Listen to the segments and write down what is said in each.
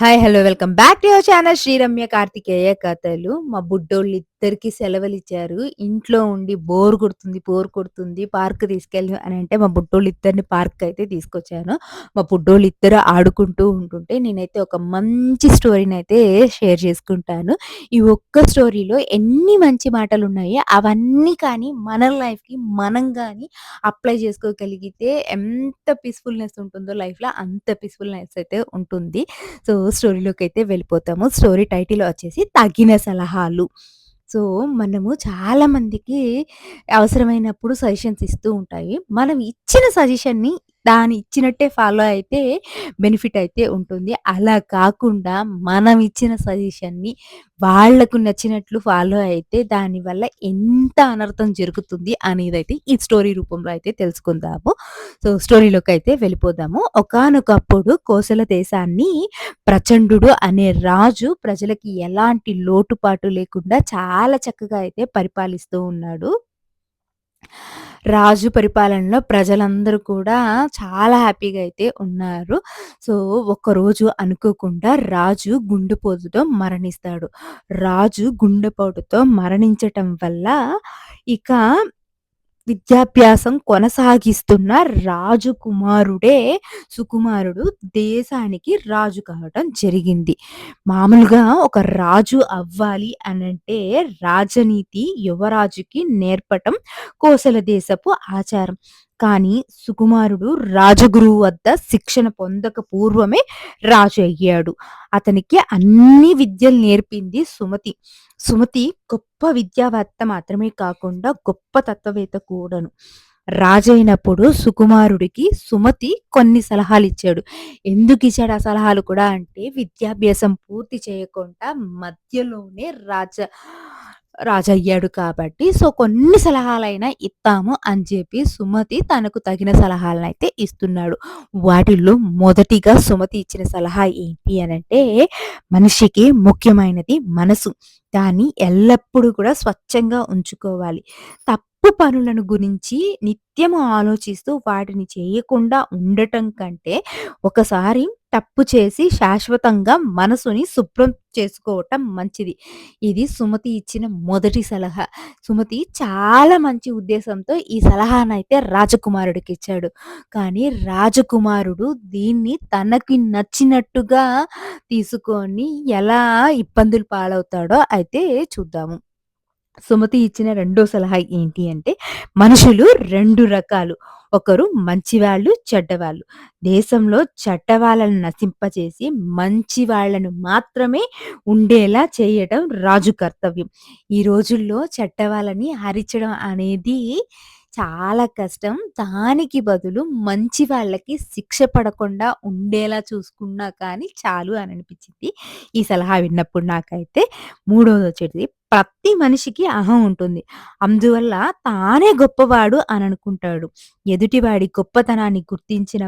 Hi hello welcome back to your channel Sriramya Karthikeya కథలు మా బుడ్డోళ్ళి ఇద్దరికి సెలవులు ఇచ్చారు ఇంట్లో ఉండి బోర్ కొడుతుంది బోర్ కొడుతుంది పార్క్ తీసుకెళ్ళి అని అంటే మా బుడ్డోళ్ళు ఇద్దరిని పార్క్ అయితే తీసుకొచ్చాను. మా బుడ్డోళ్ళు ఇద్దరు ఆడుకుంటూ ఉంటుంటే నేనైతే ఒక మంచి స్టోరీని అయితే షేర్ చేసుకుంటాను. ఈ ఒక్క స్టోరీలో ఎన్ని మంచి మాటలు ఉన్నాయి అవన్నీ కానీ మన లైఫ్కి మనం కానీ అప్లై చేసుకోగలిగితే ఎంత పీస్ఫుల్నెస్ ఉంటుందో లైఫ్లో అంత పీస్ఫుల్నెస్ అయితే ఉంటుంది. సో స్టోరీలోకి అయితే వెళ్ళిపోతాము. స్టోరీ టైటిల్ వచ్చేసి తగిన సలహాలు. సో మనము చాలా మందికి అవసరమైనప్పుడు సజెషన్స్ ఇస్తూ ఉంటాయి. మనం ఇచ్చిన సజెషన్ని దాని ఇచ్చినట్టే ఫాలో అయితే బెనిఫిట్ అయితే ఉంటుంది. అలా కాకుండా మనం ఇచ్చిన సజెషన్ని వాళ్ళకు నచ్చినట్లు ఫాలో అయితే దానివల్ల ఎంత అనర్థం జరుగుతుంది అనేది అయితే ఈ స్టోరీ రూపంలో అయితే తెలుసుకుందాము. సో స్టోరీలోకి అయితే వెళ్ళిపోదాము. ఒకానొకప్పుడు కోసల దేశాన్ని ప్రచండు అనే రాజు ప్రజలకి ఎలాంటి లోటుపాటు లేకుండా చాలా చక్కగా అయితే పరిపాలిస్తూ ఉన్నాడు. రాజు పరిపాలనలో ప్రజలందరూ కూడా చాలా హ్యాపీగా అయితే ఉన్నారు. సో ఒకరోజు అనుకోకుండా రాజు గుండెపోటుతో మరణిస్తాడు. రాజు గుండెపోటుతో మరణించటం వల్ల ఇక విద్యాభ్యాసం కొనసాగిస్తున్న రాజు కుమారుడే సుకుమారుడు దేశానికి రాజు కావడం జరిగింది. మామూలుగా ఒక రాజు అవ్వాలి అనంటే రాజనీతి యువరాజుకి నేర్పటం కోసల దేశపు ఆచారం. కానీ సుకుమారుడు రాజగురువు వద్ద శిక్షణ పొందక పూర్వమే రాజు అయ్యాడు అతనికి అన్ని విద్యలు నేర్పింది సుమతి. సుమతి గొప్ప విద్యావేత్త మాత్రమే కాకుండా గొప్ప తత్వవేత్త కూడాను. రాజైనప్పుడు సుకుమారుడికి సుమతి కొన్ని సలహాలు ఇచ్చాడు ఎందుకు ఇచ్చాడు ఆ సలహాలు కూడా అంటే విద్యాభ్యాసం పూర్తి చేయకుండా మధ్యలోనే రాజ రాజయ్యాడు కాబట్టి. సో కొన్ని సలహాలైనా ఇస్తాము అని చెప్పి సుమతి తనకు తగిన సలహాలను అయితే ఇస్తున్నాడు. వాటిల్లో మొదటిగా సుమతి ఇచ్చిన సలహా ఏంటి అని అంటే మనిషికి ముఖ్యమైనది మనసు. దాన్ని ఎల్లప్పుడూ కూడా స్వచ్ఛంగా ఉంచుకోవాలి. తప్పు పనులను గురించి నిత్యము ఆలోచిస్తూ వాటిని చేయకుండా ఉండటం కంటే ఒకసారి తప్పు చేసి శాశ్వతంగా మనసుని శుభ్రం చేసుకోవటం మంచిది. ఇది సుమతి ఇచ్చిన మొదటి సలహా. సుమతి చాలా మంచి ఉద్దేశంతో ఈ సలహానైతే రాజకుమారుడికి ఇచ్చాడు. కానీ రాజకుమారుడు దీన్ని తనకి నచ్చినట్టుగా తీసుకొని ఎలా ఇబ్బందులు పాలవుతాడో అయితే చూద్దాము. సుమతి ఇచ్చిన రెండో సలహా ఏంటి అంటే మనుషులు రెండు రకాలు. ఒకరు మంచివాళ్ళు చెడ్డవాళ్ళు. దేశంలో చెడ్డవాళ్ళను నశింపచేసి మంచి వాళ్ళను మాత్రమే ఉండేలా చేయడం రాజు కర్తవ్యం. ఈ రోజుల్లో చెడ్డవాళ్ళని హరించడం అనేది చాలా కష్టం. దానికి బదులు మంచి వాళ్ళకి శిక్ష పడకుండా ఉండేలా చూసుకున్నా కానీ చాలు అని అనిపించింది. ఈ సలహా విన్నప్పుడు నాకైతే మూడోది వచ్చేది ప్రతి మనిషికి అహం ఉంటుంది. అందువల్ల తానే గొప్పవాడు అని అనుకుంటాడు ఎదుటివాడి గొప్పతనాన్ని గుర్తించిన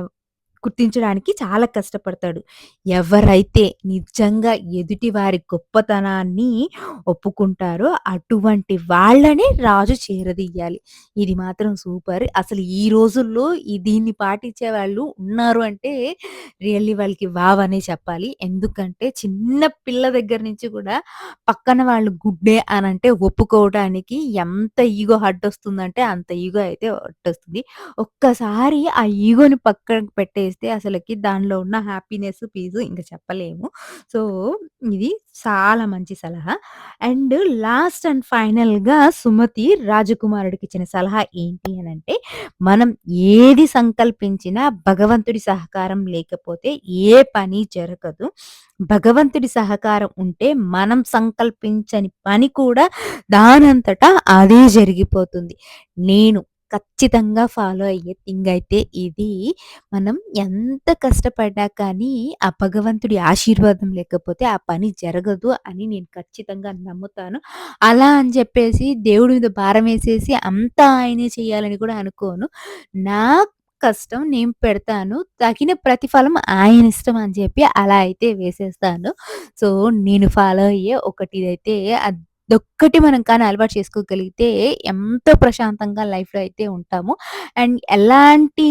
గుర్తించడానికి చాలా కష్టపడతాడు. ఎవరైతే నిజంగా ఎదుటి వారి గొప్పతనాన్ని ఒప్పుకుంటారో అటువంటి వాళ్ళని రాజు చేరదీయాలి. ఇది మాత్రం సూపర్. అసలు ఈ రోజుల్లో ఈ దీన్ని పాటించే వాళ్ళు ఉన్నారు అంటే రియల్లీ వాళ్ళకి వావ్ అనే చెప్పాలి. ఎందుకంటే చిన్న పిల్ల దగ్గర నుంచి కూడా పక్కన వాళ్ళు గుడ్డే అని అంటే ఒప్పుకోవడానికి ఎంత ఈగో హడ్ వస్తుందంటే అంత ఈగో అయితే వస్తుంది. ఒక్కసారి ఆ ఈగోని పక్కన చేస్తే అసలుకి దానిలో ఉన్న హ్యాపీనెస్ పీజు ఇంకా చెప్పలేము. సో ఇది చాలా మంచి సలహా. అండ్ లాస్ట్ అండ్ ఫైనల్గా సుమతి రాజకుమారుడికి ఇచ్చిన సలహా ఏంటి అని అంటే మనం ఏది సంకల్పించినా భగవంతుడి సహకారం లేకపోతే ఏ పని జరగదు. భగవంతుడి సహకారం ఉంటే మనం సంకల్పించని పని కూడా దానంతటా అదే జరిగిపోతుంది. నేను ఖచ్చితంగా ఫాలో అయ్యే థింగ్ అయితే ఇది. మనం ఎంత కష్టపడ్డా కానీ ఆ భగవంతుడి ఆశీర్వాదం లేకపోతే ఆ పని జరగదు అని నేను ఖచ్చితంగా నమ్ముతాను. అలా అని చెప్పేసి దేవుడి మీద భారం వేసేసి అంతా ఆయనే చేయాలని కూడా అనుకోను. నా కష్టం నేను పెడతాను. తగిన ప్రతిఫలం ఆయన ఇష్టం అని చెప్పి అలా అయితే వేసేస్తాను. సో నేను ఫాలో అయ్యే ఒకటి అయితే ఒక్కటి మనం కానీ అలవాటు చేసుకోగలిగితే ఎంతో ప్రశాంతంగా లైఫ్లో అయితే ఉంటాము అండ్ ఎలాంటి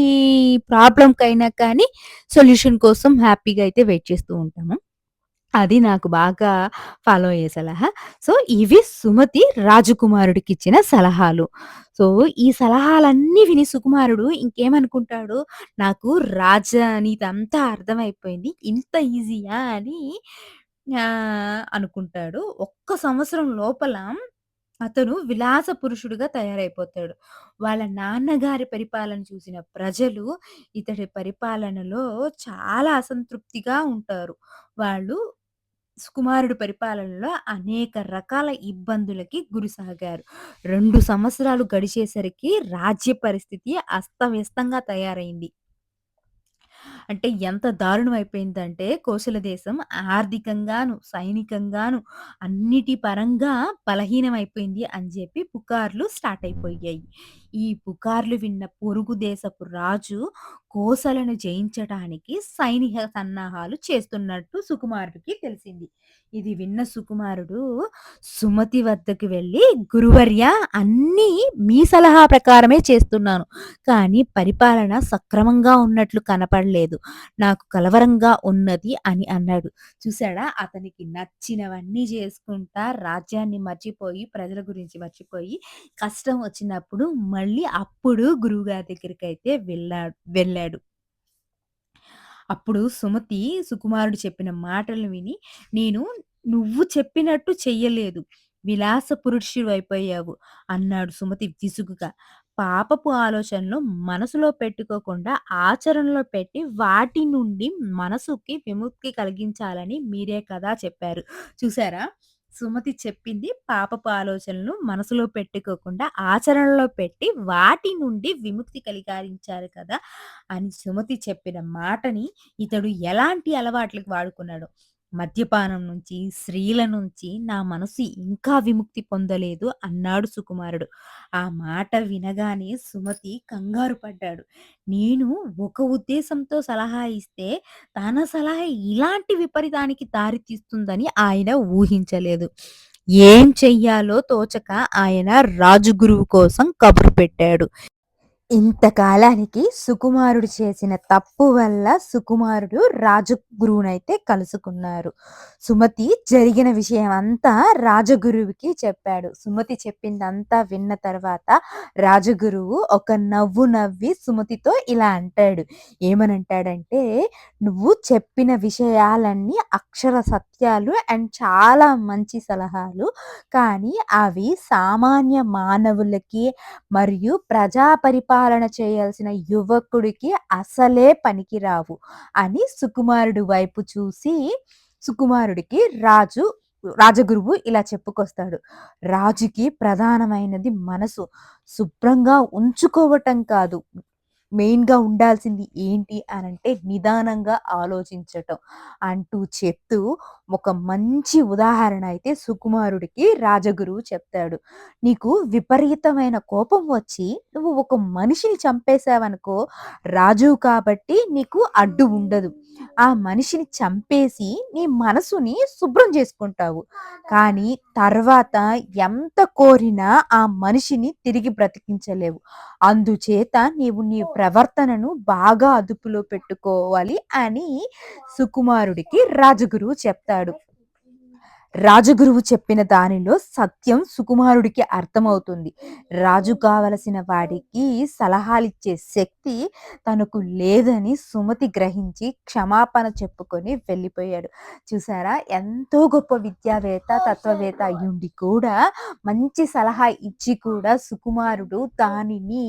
ప్రాబ్లంకైనా కానీ సొల్యూషన్ కోసం హ్యాపీగా అయితే వెయిట్ చేస్తూ ఉంటాము అది నాకు బాగా ఫాలో అయ్యే సలహా. సో, ఇవి సుమతి రాజకుమారుడికి ఇచ్చిన సలహాలు. సో, ఈ సలహాలన్నీ విని సుకుమారుడు ఇంకేమనుకుంటాడు, నాకు రాజనీతంతా అర్థమైపోయింది. ఇంత ఈజీయా అని ఆ అనుకుంటాడు. ఒక్క సంవత్సరం లోపల అతను విలాస పురుషుడుగా తయారైపోతాడు. వాళ్ళ నాన్నగారి పరిపాలన చూసిన ప్రజలు ఇతడి పరిపాలనలో చాలా అసంతృప్తిగా ఉంటారు. వాళ్ళు సుకుమారుడి పరిపాలనలో అనేక రకాల ఇబ్బందులకి గురిసాగారు. 2 సంవత్సరాలు గడిచేసరికి రాజ్య పరిస్థితి అస్తవ్యస్తంగా తయారైంది. అంటే ఎంత దారుణం అయిపోయిందంటే కోసల దేశం ఆర్థికంగాను, సైనికంగాను అన్నిటి పరంగా బలహీనమైపోయింది అని చెప్పి పుకార్లు స్టార్ట్ అయిపోయాయి. ఈ పుకార్లు విన్న పొరుగు దేశపు రాజు కోసలను జయించటానికి సైనిక సన్నాహాలు చేస్తున్నట్టు సుకుమారుడికి తెలిసింది. ఇది విన్న సుకుమారుడు సుమతి వద్దకు వెళ్ళి "గురువర్య అన్నీ మీ సలహా ప్రకారమే చేస్తున్నాను. కానీ పరిపాలన సక్రమంగా ఉన్నట్లు కనపడలేదు. నాకు కలవరంగా ఉన్నది" అని అన్నాడు. చూసాడా అతనికి నచ్చినవన్నీ చేసుకుంటా రాజ్యాన్ని మర్చిపోయి, ప్రజల గురించి మర్చిపోయి, కష్టం వచ్చినప్పుడు మళ్ళీ అప్పుడు గురువుగారి దగ్గరికైతే వెళ్ళాడు వెళ్ళాడు. అప్పుడు సుమతి సుకుమారుడు చెప్పిన మాటలు విని, "నేను నువ్వు చెప్పినట్టు చెయ్యలేదు. విలాస పురుషుడు అయిపోయావు అన్నాడు సుమతి విసుగుగా. "పాపపు ఆలోచనలు మనసులో పెట్టుకోకుండా ఆచరణలో పెట్టి వాటి నుండి మనసుకి విముక్తి కలిగించాలని మీరే కదా చెప్పారు." చూసారా? సుమతి చెప్పింది పాపపు ఆలోచనలు మనసులో పెట్టుకోకుండా ఆచరణలో పెట్టి వాటి నుండి విముక్తి కలిగారించారు కదా! అని సుమతి చెప్పిన మాటని ఇతడు ఎలాంటి అలవాట్లకు వాడుకున్నాడు "మద్యపానం నుంచి, స్త్రీల నుంచి నా మనసు ఇంకా విముక్తి పొందలేదు" అన్నాడు సుకుమారుడు. ఆ మాట వినగానే సుమతి కంగారు పడ్డాడు. నేను ఒక ఉద్దేశంతో సలహా ఇస్తే, తన సలహా ఇలాంటి విపరీతానికి దారితీస్తుందని ఆయన ఊహించలేదు. ఏం చెయ్యాలో తోచక ఆయన రాజగురువు కోసం కబురు పెట్టాడు. ఇంతకాలానికి సుకుమారుడు చేసిన తప్పు వల్ల సుకుమారుడు రాజగురువునైతే కలుసుకున్నారు. సుమతి జరిగిన విషయం అంతా రాజగురువుకి చెప్పాడు. సుమతి చెప్పిందంతా విన్న తర్వాత రాజగురువు ఒక నవ్వు నవ్వి సుమతితో ఇలా అంటాడు. ఏమనంటాడంటే, "నువ్వు చెప్పిన విషయాలన్నీ అక్షర సత్యాలు అండ్ చాలా మంచి సలహాలు. కానీ అవి సామాన్య మానవులకి మరియు ప్రజా పరిపాలన చేయాల్సిన యువకుడికి అసలే పనికిరావు" అని సుకుమారుడి వైపు చూసి సుకుమారుడికి రాజు రాజగురువు ఇలా చెప్పుకొస్తాడు. "రాజుకి ప్రధానమైనది మనసు. శుభ్రంగా ఉంచుకోవటం కాదు. మెయిన్‌గా ఉండాల్సింది ఏంటి అని అంటే నిదానంగా ఆలోచించటం" అంటూ చెప్తూ ఒక మంచి ఉదాహరణ అయితే సుకుమారుడికి రాజగురువు చెప్తాడు. "నీకు విపరీతమైన కోపం వచ్చి నువ్వు ఒక మనిషిని చంపేశావనుకో రాజువు కాబట్టి నీకు అడ్డు ఉండదు. ఆ మనిషిని చంపేసి నీ మనసుని శుభ్రం చేసుకుంటావు. కానీ తర్వాత ఎంత కోరినా ఆ మనిషిని తిరిగి బ్రతికించలేవు. అందుచేత నీవు నీ ప్రవర్తనను బాగా అదుపులో పెట్టుకోవాలి" అని సుకుమారుడికి రాజగురువు చెప్తాడు. రాజగురువు చెప్పిన దానిలో సత్యం సుకుమారుడికి అర్థమవుతుంది. రాజు కావలసిన వాడికి సలహాలిచ్చే శక్తి తనకు లేదని సుమతి గ్రహించి క్షమాపణ చెప్పుకొని వెళ్ళిపోయాడు. చూసారా? ఎంతో గొప్ప విద్యావేత్త, తత్వవేత్త అయ్యుండి కూడా మంచి సలహా ఇచ్చి కూడా సుకుమారుడు దానిని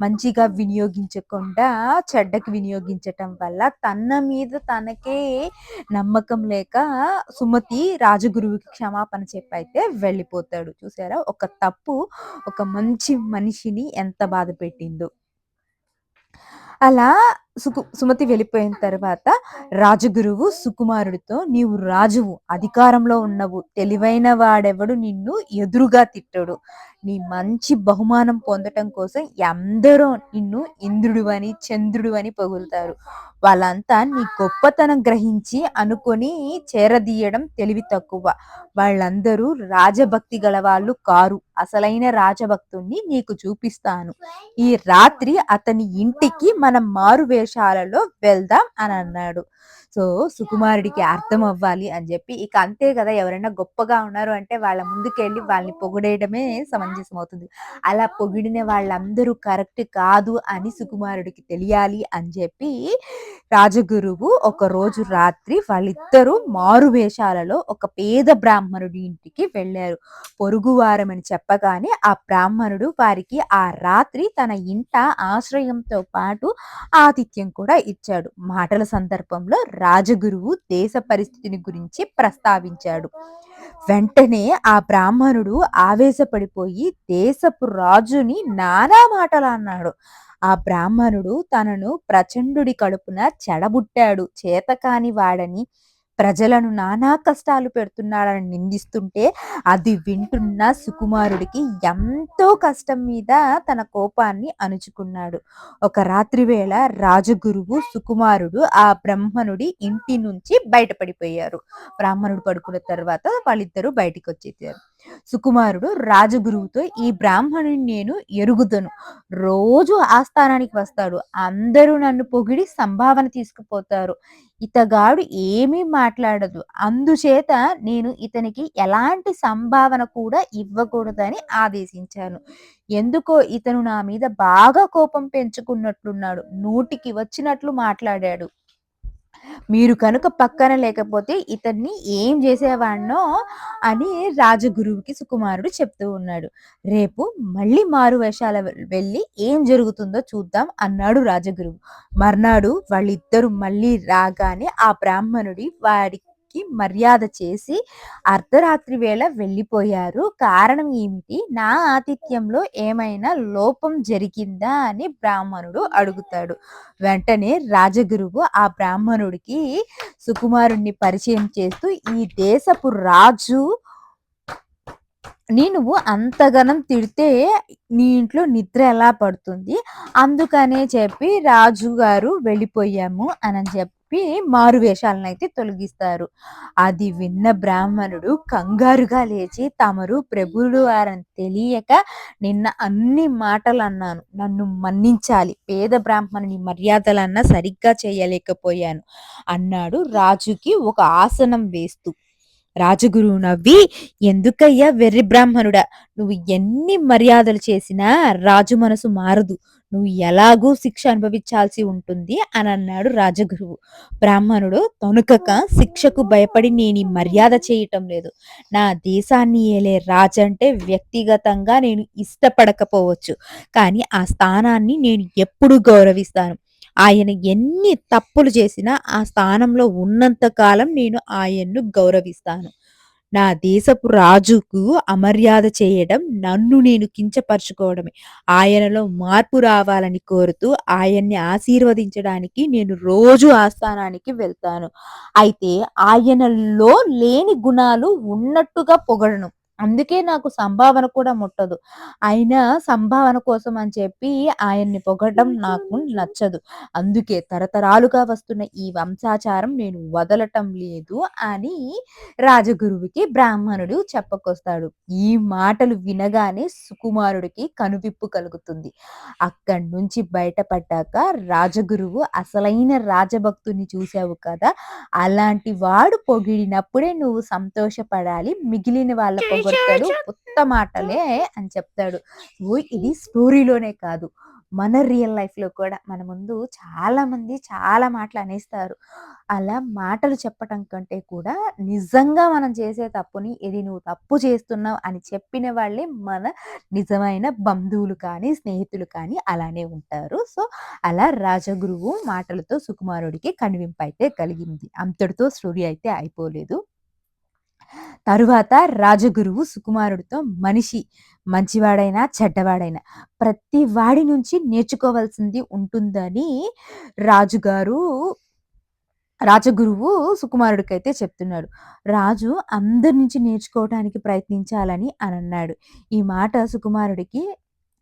మంచిగా వినియోగించకుండా చెడ్డకి వినియోగించటం వల్ల తన మీద తనకే నమ్మకం లేక సుమతి గురువుకి క్షమాపణ చెప్పైతే వెళ్ళిపోతాడు. చూసారా? ఒక తప్పు ఒక మంచి మనిషిని ఎంత బాధ పెట్టిందో అలా సుకు సుమతి వెళ్ళిపోయిన తర్వాత రాజగురువు సుకుమారుడితో "నీవు రాజువు, అధికారంలో ఉన్నవు. తెలివైన వాడెవడు నిన్ను ఎదురుగా తిట్టడు. నీ మంచి బహుమానం పొందటం కోసం ఎందరో నిన్ను ఇంద్రుడు అని చంద్రుడు అని పొగులుతారు వాళ్ళంతా నీ గొప్పతనం గ్రహించి అనుకొని చేరదీయడం తెలివి తక్కువ. వాళ్ళందరూ రాజభక్తి గల వాళ్ళు కారు. అసలైన రాజభక్తుణ్ణి నీకు చూపిస్తాను. ఈ రాత్రి అతని ఇంటికి మనం మారువే మారువేషాలలో వెళ్దాం" అని అన్నాడు. సో, సుకుమారుడికి అర్థం అవ్వాలి అని జెప్పి ఇక అంతే గదా! ఎవరైనా గొప్పగా ఉన్నారు అంటే వాళ్ళ ముందుకెళ్ళి వాళ్ళని పొగిడేయడమే సమంజసం అవుతుంది. అలా పొగిడిన వాళ్ళందరూ కరెక్ట్ కాదు అని సుకుమారుడికి తెలియాలి అని జెప్పి రాజగురువు ఒకరోజు రాత్రి వాళ్ళిద్దరూ మారు వేషాలలో ఒక పేద బ్రాహ్మణుడి ఇంటికి వెళ్ళారు. పొరుగువారమని చెప్పగానే ఆ బ్రాహ్మణుడు వారికి ఆ రాత్రి తన ఇంట ఆశ్రయంతో పాటు ఆతిథ్యం కూడా ఇచ్చాడు. మాటల సందర్భంలో రాజగురువు దేశ పరిస్థితిని గురించి ప్రస్తావించాడు. వెంటనే ఆ బ్రాహ్మణుడు ఆవేశపడిపోయి దేశపు రాజుని నానా మాటలు అన్నాడు ఆ బ్రాహ్మణుడు తనను ప్రచండుడి కడుపున చెడబుట్టాడు. చేతకాని వాడని ప్రజలను నానా కష్టాలు పెడుతున్నాడని నిందిస్తుంటే అది వింటున్న సుకుమారుడికి ఎంతో కష్టం మీద తన కోపాన్ని అణుచుకున్నాడు. ఒక రాత్రి వేళ రాజగురువు, సుకుమారుడు ఆ బ్రాహ్మణుడి ఇంటి నుంచి బయటపడిపోయారు. బ్రాహ్మణుడు పడుకున్న తర్వాత వాళ్ళిద్దరూ బయటికొచ్చేసారు. సుకుమారుడు రాజగురువుతో ఈ బ్రాహ్మణుని నేను ఎరుగుతను రోజు ఆస్థానానికి వస్తాడు. అందరూ నన్ను పొగిడి సంభావన తీసుకుపోతారు. ఇతగాడు ఏమీ మాట్లాడదు. అందుచేత నేను ఇతనికి ఎలాంటి సంభావన కూడా ఇవ్వకూడదని ఆదేశించాను. ఎందుకో ఇతను నా మీద బాగా కోపం పెంచుకున్నట్లున్నాడు. నోటికి వచ్చినట్లు మాట్లాడాడు. మీరు కనుక పక్కన లేకపోతే ఇతన్ని ఏం చేసేవాడినో అని రాజగురువుకి సుకుమారుడు చెప్తూ ఉన్నాడు. రేపు మళ్ళీ మారు వేషాల వెళ్ళి ఏం జరుగుతుందో చూద్దాం అన్నాడు రాజగురువు. మర్నాడు వాళ్ళిద్దరూ మళ్ళీ రాగానే ఆ బ్రాహ్మణుడి వాడికి మర్యాద చేసి అర్ధరాత్రి వేళ వెళ్ళిపోయారు. కారణం ఏమిటి? నా ఆతిథ్యంలో ఏమైనా లోపం జరిగిందా అని బ్రాహ్మణుడు అడుగుతాడు. వెంటనే రాజగురువు ఆ బ్రాహ్మణుడికి సుకుమారుడిని పరిచయం చేస్తూ ఈ దేశపు రాజు నువ్వు అంతగనం తిడితే నీ ఇంట్లో నిద్ర ఎలా పడుతుంది? అందుకనే చెప్పి రాజుగారు వెళ్ళిపోయాము అని చెప్పి మారు అయితే తొలగిస్తారు. అది విన్న బ్రాహ్మణుడు కంగారుగా లేచి తమరు ప్రభుడు వారని తెలియక నిన్న అన్ని మాటలు అన్నాను నన్ను మన్నించాలి. పేద బ్రాహ్మణుని మర్యాదలన్నా సరిగ్గా చేయలేకపోయాను అన్నాడు రాజుకి ఒక ఆసనం వేస్తూ. రాజగురువు నవ్వి ఎందుకయ్యా వెర్రి బ్రాహ్మణుడా! నువ్వు ఎన్ని మర్యాదలు చేసినా రాజు మనసు మారదు. నువ్వు ఎలాగూ శిక్ష అనుభవించాల్సి ఉంటుంది అని అన్నాడు రాజగురువు. బ్రాహ్మణుడు తొనుకక శిక్షకు భయపడి నేను మర్యాద చేయటం లేదు. నా దేశాన్ని ఏలే రాజంటే వ్యక్తిగతంగా నేను ఇష్టపడకపోవచ్చు. కానీ ఆ స్థానాన్ని నేను ఎప్పుడూ గౌరవిస్తాను. ఆయన ఎన్ని తప్పులు చేసినా ఆ స్థానంలో ఉన్నంత కాలం నేను ఆయన్ను గౌరవిస్తాను. నా దేశపు రాజుకు అమర్యాద చేయడం నన్ను నేను కించపరుచుకోవడమే. ఆయనలో మార్పు రావాలని కోరుతూ ఆయన్ని ఆశీర్వదించడానికి నేను రోజు ఆస్థానానికి వెళ్తాను. అయితే ఆయనలో లేని గుణాలు ఉన్నట్టుగా పొగడను. అందుకే నాకు సంభావన కూడా ముట్టదు. అయినా సంభావన కోసం అని చెప్పి ఆయన్ని పొగడం నాకు నచ్చదు. అందుకే తరతరాలుగా వస్తున్న ఈ వంశాచారం నేను వదలటం లేదు అని రాజగురువుకి బ్రాహ్మణుడు చెప్పకొస్తాడు ఈ మాటలు వినగానే సుకుమారుడికి కనువిప్పు కలుగుతుంది. అక్కడి నుంచి బయటపడ్డాక రాజగురువు అసలైన రాజభక్తుని చూసావు కదా! అలాంటి వాడు పొగిడినప్పుడే నువ్వు సంతోషపడాలి. మిగిలిన వాళ్ళ పొగడ్తలు ఉత్త మాటలే అని చెప్తాడు. ఓ ఇది స్టోరీలోనే కాదు. మన రియల్ లైఫ్‌లో కూడా మన ముందు చాలామంది చాలా మాటలు అనేస్తారు. అలా మాటలు చెప్పటం కంటే కూడా నిజంగా మనం చేసే తప్పుని ఇది నువ్వు తప్పు చేస్తున్నావు అని చెప్పిన వాళ్ళే మన నిజమైన బంధువులు కానీ, స్నేహితులు కానీ అలానే ఉంటారు. సో, అలా రాజగురువు మాటలతో సుకుమారుడికి కనువింపైతే కలిగింది. అంతటితో స్టోరీ అయితే అయిపోలేదు. తరువాత రాజగురువు సుకుమారుడితో మనిషి మంచివాడైనా, చెడ్డవాడైనా ప్రతి వాడి నుంచి నేర్చుకోవాల్సింది ఉంటుందని రాజుగారు రాజగురువు సుకుమారుడికైతే చెప్తున్నాడు. రాజు అందరి నుంచి నేర్చుకోవటానికి ప్రయత్నించాలని అని అన్నాడు ఈ మాట సుకుమారుడికి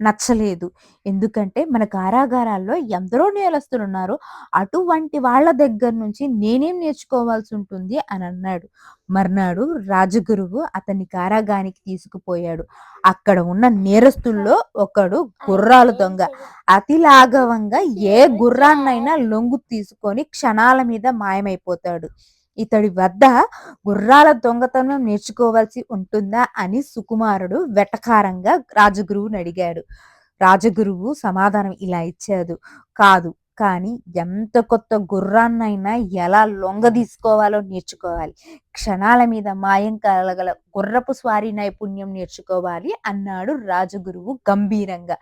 నచ్చలేదు. ఎందుకంటే మన కారాగారాల్లో ఎందరో నేరస్తులున్నారు. అటువంటి వాళ్ళ దగ్గర నుంచి నేనేం నేర్చుకోవాల్సి ఉంటుంది అని అన్నాడు. మర్నాడు రాజగురువు అతన్ని కారాగానికి తీసుకుపోయాడు. అక్కడ ఉన్న నేరస్తుల్లో ఒకడు గుర్రాల దొంగ. అతి లాఘవంగా ఏ గుర్రాన్నైనా లొంగు తీసుకొని క్షణాల మీద మాయమైపోతాడు. ఇతడి వద్ద గుర్రాల దొంగతనం నేర్చుకోవాల్సి ఉంటుందా అని సుకుమారుడు వెటకారంగా రాజగురువుని అడిగాడు. రాజగురువు సమాధానం ఇలా ఇచ్చాడు. కాదు. కానీ ఎంత కొత్త గుర్రాన్నైనా ఎలా లొంగదీసుకోవాలో నేర్చుకోవాలి. క్షణాల మీద మాయం కలగల గుర్రపు స్వారీ నైపుణ్యం నేర్చుకోవాలి అన్నాడు రాజగురువు గంభీరంగా.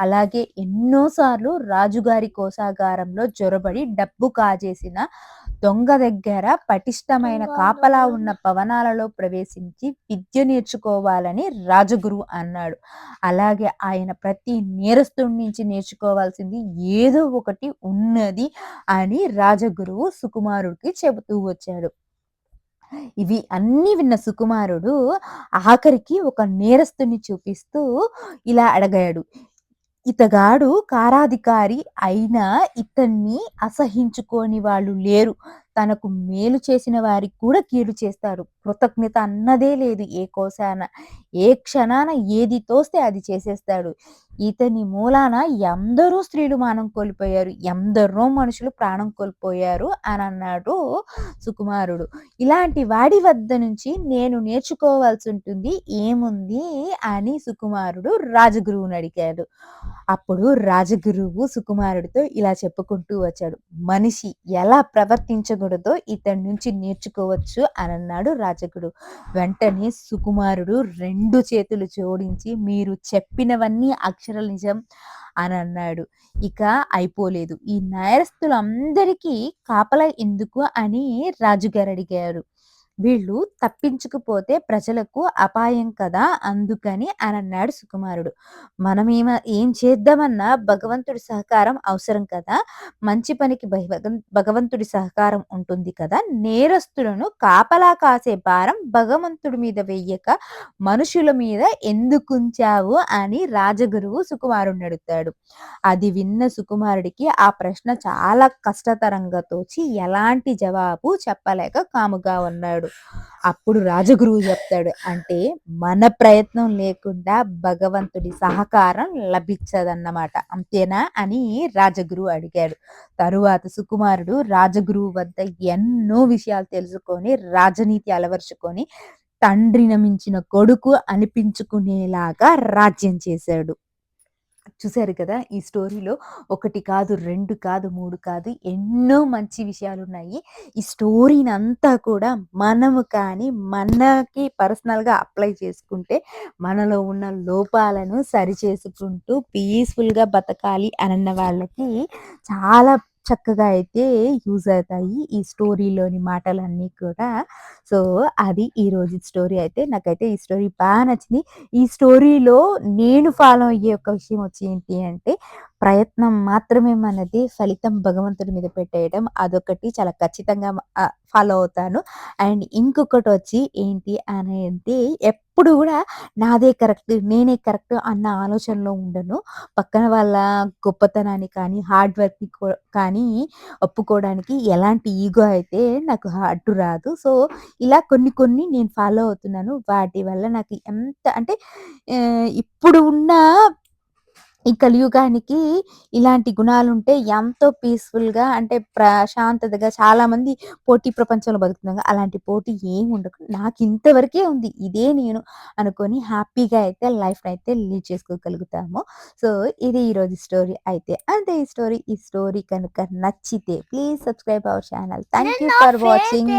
అలాగే ఎన్నోసార్లు రాజుగారి కోశాగారంలో జొరబడి డబ్బు కాజేసిన దొంగ దగ్గర పటిష్టమైన కాపలా ఉన్న భవనాలలో ప్రవేశించి విద్య నేర్చుకోవాలని రాజగురువు అన్నాడు. అలాగే ఆయన ప్రతి నేరస్తుడి నుంచి నేర్చుకోవాల్సింది ఏదో ఒకటి ఉన్నది అని రాజగురువు సుకుమారుడికి చెబుతూ వచ్చాడు. ఇవి అన్నీ విన్న సుకుమారుడు ఆఖరికి ఒక నేరస్తుడిని చూపిస్తూ ఇలా అడిగాడు. ఇతగాడు కారాధికారి అయినా ఇతన్ని అసహించుకోని వాళ్ళు లేరు. తనకు మేలు చేసిన వారికి కూడా కీడు చేస్తారు కృతజ్ఞత అన్నదే లేదు ఏ కోశాన. ఏ క్షణాన ఏది తోస్తే అది చేసేస్తాడు. ఇతని మూలాన ఎందరో స్త్రీలు మానం కోల్పోయారు. ఎందరో మనుషులు ప్రాణం కోల్పోయారు అని అన్నాడు సుకుమారుడు. ఇలాంటి వాడి వద్ద నుంచి నేను నేర్చుకోవాల్సి ఉంటుంది ఏముంది అని సుకుమారుడు రాజగురువుని అడిగాడు. అప్పుడు రాజగురువు సుకుమారుడితో ఇలా చెప్పుకుంటూ వచ్చాడు. మనిషి ఎలా ప్రవర్తించకూడదో ఇతడి నుంచి నేర్చుకోవచ్చు అని అన్నాడు రాజకుడు వెంటనే సుకుమారుడు రెండు చేతులు జోడించి మీరు చెప్పినవన్నీ అక్షర నిజం అని అన్నాడు. ఇక అయిపోలేదు. ఈ నేరస్తులందరికీ కాపలా ఎందుకు అని రాజుగారు అడిగారు. వీళ్ళు తప్పించుకుపోతే ప్రజలకు అపాయం కదా! అందుకని అని అన్నాడు సుకుమారుడు. మనమేమ ఏం చేద్దామన్నా భగవంతుడి సహకారం అవసరం కదా! మంచి పనికి భగవంతుడి సహకారం ఉంటుంది కదా! నేరస్తులను కాపలా కాసే భారం భగవంతుడి మీద వెయ్యక మనుషుల మీద ఎందుకుంచావు అని రాజగురువు సుకుమారుడిని అడుగుతాడు. అది విన్న సుకుమారుడికి ఆ ప్రశ్న చాలా కష్టతరంగా తోచి ఎలాంటి జవాబు చెప్పలేక కాముగా ఉన్నాడు. అప్పుడు రాజగురువు చెప్తాడు. అంటే మన ప్రయత్నం లేకుండా భగవంతుడి సహకారం లభించదన్నమాట. అంతేనా అని రాజగురువు అడిగాడు. తరువాత సుకుమారుడు రాజగురువు వద్ద ఎన్నో విషయాలు తెలుసుకొని రాజనీతి అలవర్చుకొని తండ్రిని మించిన కొడుకు అనిపించుకునేలాగా రాజ్యం చేశాడు. చూశారు కదా! ఈ స్టోరీలో ఒకటి కాదు, రెండు కాదు, మూడు కాదు ఎన్నో మంచి విషయాలు ఉన్నాయి ఈ స్టోరీని అంతా కూడా మనము కానీ మనకి పర్సనల్‌గా అప్లై చేసుకుంటే మనలో ఉన్న లోపాలను సరిచేసుకుంటూ పీస్‌ఫుల్‌గా బతకాలి అనన్న వాళ్ళకి చాలా చక్కగా అయితే యూజ్ అవుతాయి. ఈ స్టోరీలోని మాటలన్నీ కూడా. సో, అది ఈ రోజు స్టోరీ అయితే నాకైతే ఈ స్టోరీ బాగా నచ్చింది. ఈ స్టోరీలో నేను ఫాలో అయ్యే ఒక విషయం వచ్చి ఏంటి అంటే ప్రయత్నం మాత్రమే మనది. ఫలితం భగవంతుడి మీద పెట్టేయడం అదొకటి చాలా ఖచ్చితంగా ఫాలో అవుతాను. అండ్ ఇంకొకటి వచ్చి ఏంటి అనేది ఎప్పుడు కూడా నాదే కరెక్ట్, నేనే కరెక్ట్ అన్న ఆలోచనలో ఉండను. పక్కన వాళ్ళ గొప్పతనాన్ని కానీ, హార్డ్ వర్క్‌ని కానీ ఒప్పుకోవడానికి ఎలాంటి ఈగో అయితే నాకు అడ్డు రాదు. సో, ఇలా కొన్ని కొన్ని నేను ఫాలో అవుతున్నాను. వాటి వల్ల నాకు ఎంత అంటే ఇప్పుడు ఉన్న ఈ కలియుగానికి ఇలాంటి గుణాలుంటే ఎంతో పీస్‌ఫుల్‌గా అంటే ప్రశాంతతగా చాలామంది పోటీ ప్రపంచంలో బతుకుతున్నారు. అలాంటి పోటీ ఏమి ఉండకు. నాకు ఇంతవరకే ఉంది. ఇదే నేను అనుకోని హ్యాపీగా అయితే లైఫ్‌నైతే లీడ్ చేసుకోగలుగుతాము. సో, ఇది ఈరోజు స్టోరీ అయితే అంతే ఈ స్టోరీ. ఈ స్టోరీ కనుక నచ్చితే please subscribe our channel. Thank you for watching.